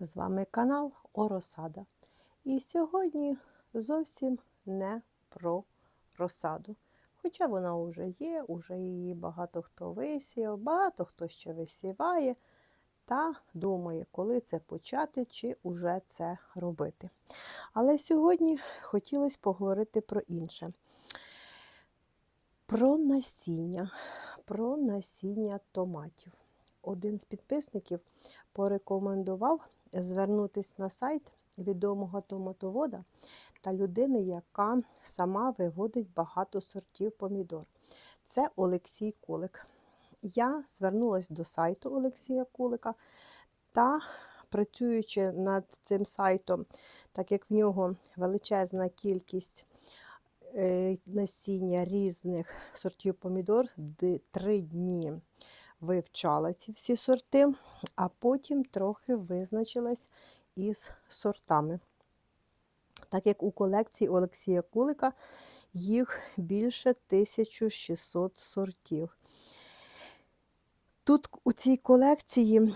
З вами канал Оросада. І сьогодні зовсім не про розсаду. Хоча вона вже є, уже її багато хто висіяв, багато хто ще висіває та думає, коли це почати чи уже це робити. Але сьогодні хотілося поговорити про інше. Про насіння, про насіння томатів. Один з підписників порекомендував звернутися на сайт відомого томатовода та людини, яка сама виводить багато сортів помідор. Це Олексій Кулик. Я звернулася до сайту Олексія Кулика та працюючи над цим сайтом, так як в нього величезна кількість е, насіння різних сортів помідор, три дні вивчала ці всі сорти, а потім трохи визначилась із сортами. Так як у колекції Олексія Кулика їх більше 1600 сортів. Тут у цій колекції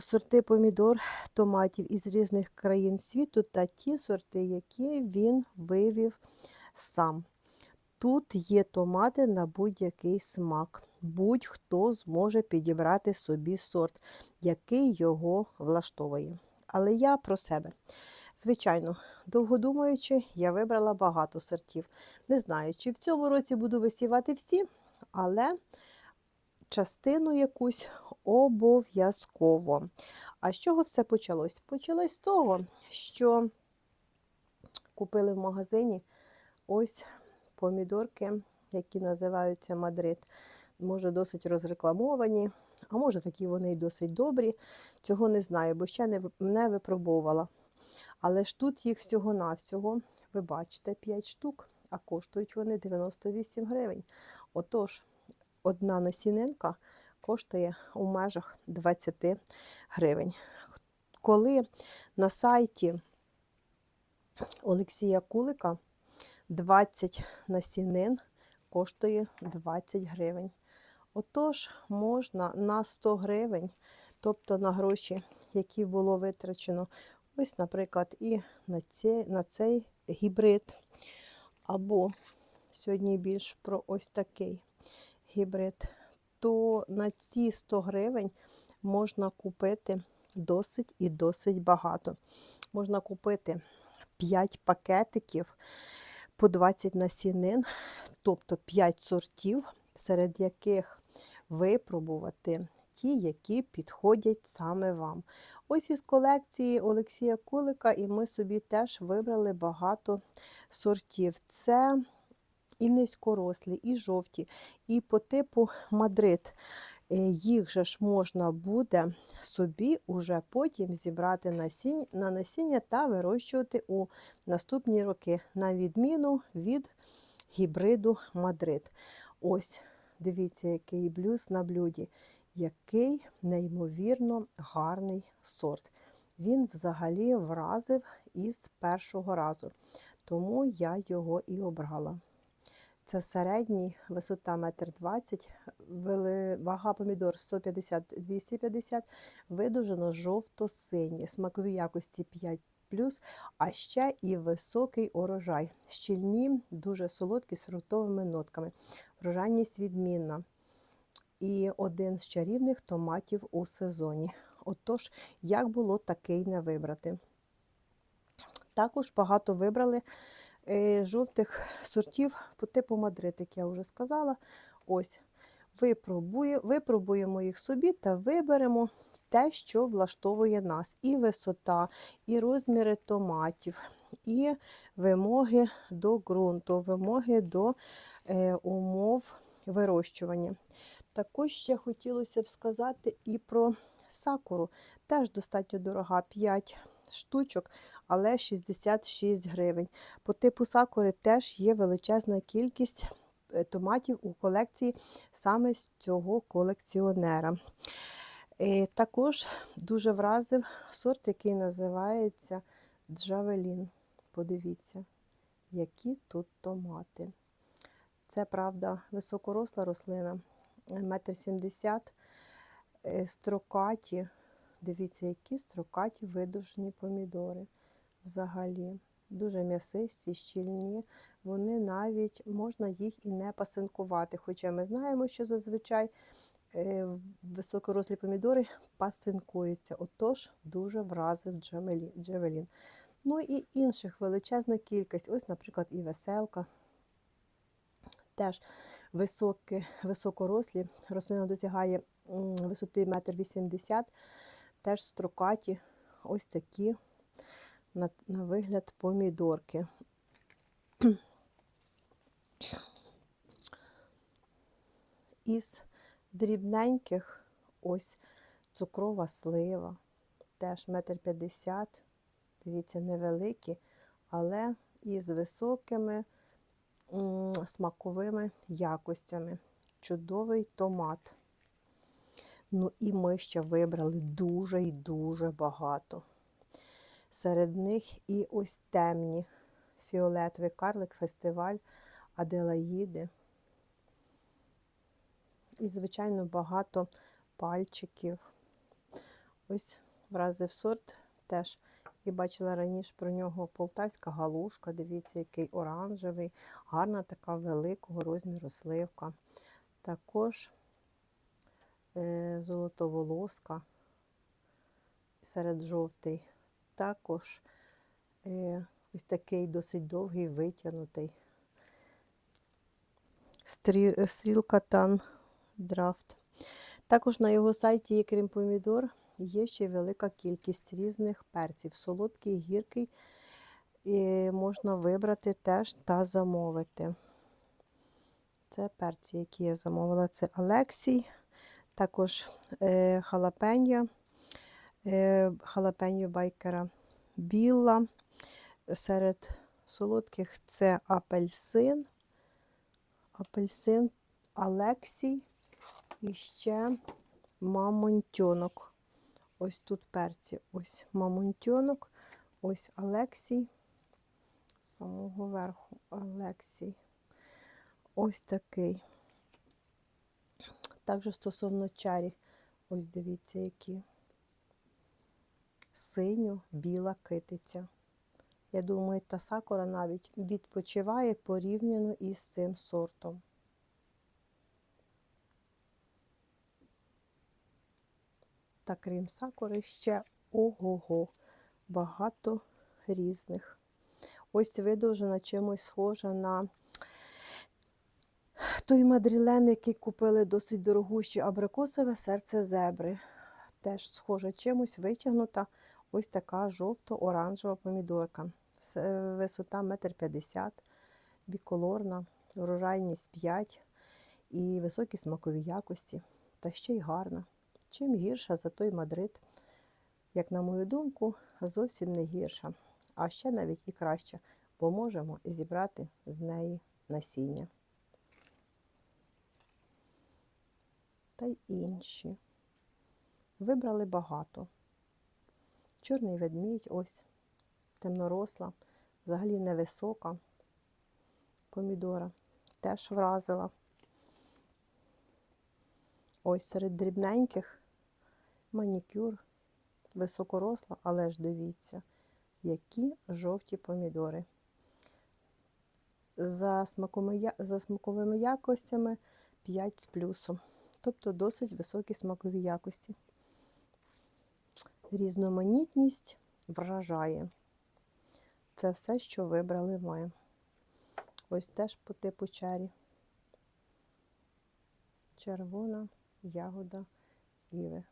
сорти помідор, томатів із різних країн світу та ті сорти, які він вивів сам. Тут є томати на будь-який смак. Будь-хто зможе підібрати собі сорт, який його влаштовує. Але я про себе. Звичайно, довго думаючи, я вибрала багато сортів. Не знаю, чи в цьому році буду висівати всі, але частину якусь обов'язково. А з чого все почалось? Почалось з того, що купили в магазині ось помідорки, які називаються Мадрид. Може, досить розрекламовані, а може, такі вони й досить добрі. Цього не знаю, бо ще не, не випробовувала. Але ж тут їх всього-навсього, ви бачите, 5 штук, а коштують вони 98 гривень. Отож, одна насінинка коштує у межах 20 гривень. Коли на сайті Олексія Кулика 20 насінин коштує 20 гривень. Отож, можна на 100 гривень, тобто на гроші, які було витрачено, ось, наприклад, і на цей, на цей гібрид, або сьогодні більш про ось такий гібрид, то на ці 100 гривень можна купити досить і досить багато. Можна купити 5 пакетиків по 20 насінин, тобто 5 сортів, серед яких випробувати ті, які підходять саме вам. Ось із колекції Олексія Кулика, і ми собі теж вибрали багато сортів. Це і низькорослі, і жовті, і по типу Мадрид. Е, їх же ж можна буде собі уже потім зібрати на насіння та вирощувати у наступні роки, на відміну від гібриду Мадрид. Ось, дивіться, який блюз на блюді, який неймовірно гарний сорт. Він взагалі вразив із першого разу, тому я його і обрала. Це середній, висота 1,20 м, вага помідор 150-250 видужено жовто-сині, смакові якості 5 а ще і високий урожай. Щільні, дуже солодкі з фруктовими нотками. Врожайність відмінна. І один з чарівних томатів у сезоні. Отож, як було такий не вибрати. Також багато вибрали Е, жовтих сортів по типу Мадрид, як я вже сказала. Ось, Випробуємо їх собі та виберемо те, що влаштовує нас. І висота, і розміри томатів, і вимоги до ґрунту, вимоги до е, умов вирощування. Також ще хотілося б сказати і про сакуру. Теж достатньо дорога 5 штучок, але 66 гривень. По типу сакури теж є величезна кількість е, томатів у колекції саме з цього колекціонера. Е, також дуже вразив сорт, який називається Джавелін. Подивіться, які тут томати. Це, правда, високоросла рослина, метр сімдесят, е, строкаті, Дивіться, які строкаті видушені помідори взагалі. Дуже м'ясисті, щільні. Вони навіть можна їх і не пасинкувати. Хоча ми знаємо, що зазвичай е, високорослі помідори пасинкуються. Отож, дуже вразив Джевелін. Ну і інших величезна кількість. Ось, наприклад, і веселка. Теж високі, високорослі. Рослина досягає висоти 1,80 м. Теж строкаті, ось такі на, на вигляд помідорки. Із дрібненьких ось цукрова слива, теж метр п'ятдесят. Дивіться, невеликі, але із високими смаковими якостями. Чудовий томат. Ну і ми ще вибрали дуже і дуже багато. Серед них і ось темні фіолетовий карлик, фестиваль Аделаїди. І, звичайно, багато пальчиків. Ось вразив сорт теж. І бачила раніше про нього полтавська галушка. Дивіться, який оранжевий, гарна така великого розміру сливка. Також е, золотоволоска серед жовтий. Також е, ось такий досить довгий витягнутий. Стрілка тан драфт. Також на його сайті є крім помідор, є ще велика кількість різних перців. Солодкий, гіркий. І можна вибрати теж та замовити. Це перці, які я замовила. Це Алексій, також е, халапеньо, е, халапеньо байкера біла. Серед солодких це апельсин, апельсин Алексій і ще мамонтьонок. Ось тут перці, ось мамонтьонок, ось Алексій, з самого верху Алексій. Ось такий. Також стосовно чарі, ось дивіться, які. Синьо-біла китиця. Я думаю, та сакура навіть відпочиває порівняно із цим сортом. Та крім сакури, ще ого-го, багато різних. Ось видовжена чимось схожа на той мадрілен, який купили досить дорогущі абрикосове серце зебри. Теж схожа чимось витягнута ось така жовто-оранжева помідорка. Висота 1,50 м, біколорна, урожайність 5 і високі смакові якості, та ще й гарна. Чим гірша за той Мадрид, як на мою думку, зовсім не гірша, а ще навіть і краще, бо можемо зібрати з неї насіння. Та й інші. Вибрали багато. Чорний ведмідь, ось, темноросла, взагалі невисока помідора, теж вразила. Ось серед дрібненьких манікюр, високоросла, але ж дивіться, які жовті помідори. За смаковими, за смаковими якостями 5 з плюсом, тобто досить високі смакові якості. Різноманітність вражає. Це все, що вибрали ми. Ось теж по типу чері. Червона ягода Іви.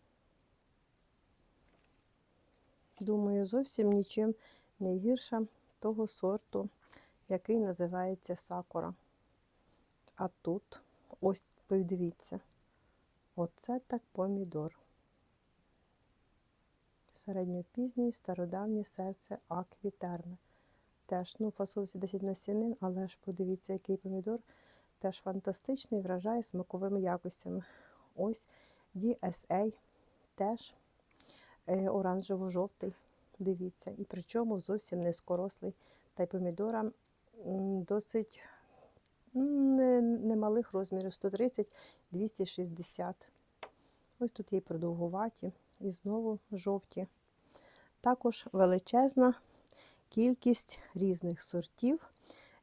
Думаю, зовсім нічим не гірша того сорту, який називається сакура. А тут, ось подивіться, оце так помідор. Середньопізній стародавнє серце аквітерме. Теж, ну, фасовці 10 насінин, але ж подивіться, який помідор. Теж фантастичний, вражає смаковими якостями. Ось DSA теж е, оранжево-жовтий. Дивіться. І причому зовсім низькорослий. Та й помідора досить немалих розмірів 130-260. Ось тут є продовгуваті, і знову жовті. Також величезна кількість різних сортів,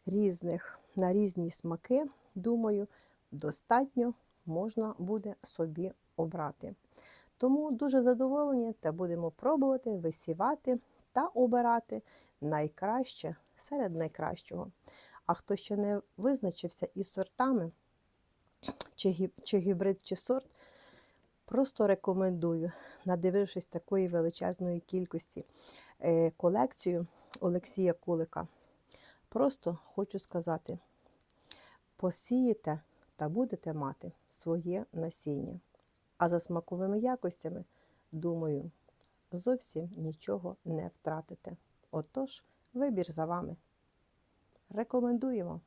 різних на різні смаки. Думаю, достатньо можна буде собі обрати. Тому дуже задоволені та будемо пробувати висівати та обирати найкраще серед найкращого. А хто ще не визначився із сортами, чи, гібрид, чи сорт, просто рекомендую, надивившись такої величезної кількості е, колекцію Олексія Кулика. Просто хочу сказати: посієте та будете мати своє насіння. А за смаковими якостями, думаю, зовсім нічого не втратите. Отож, вибір за вами. Рекомендуємо.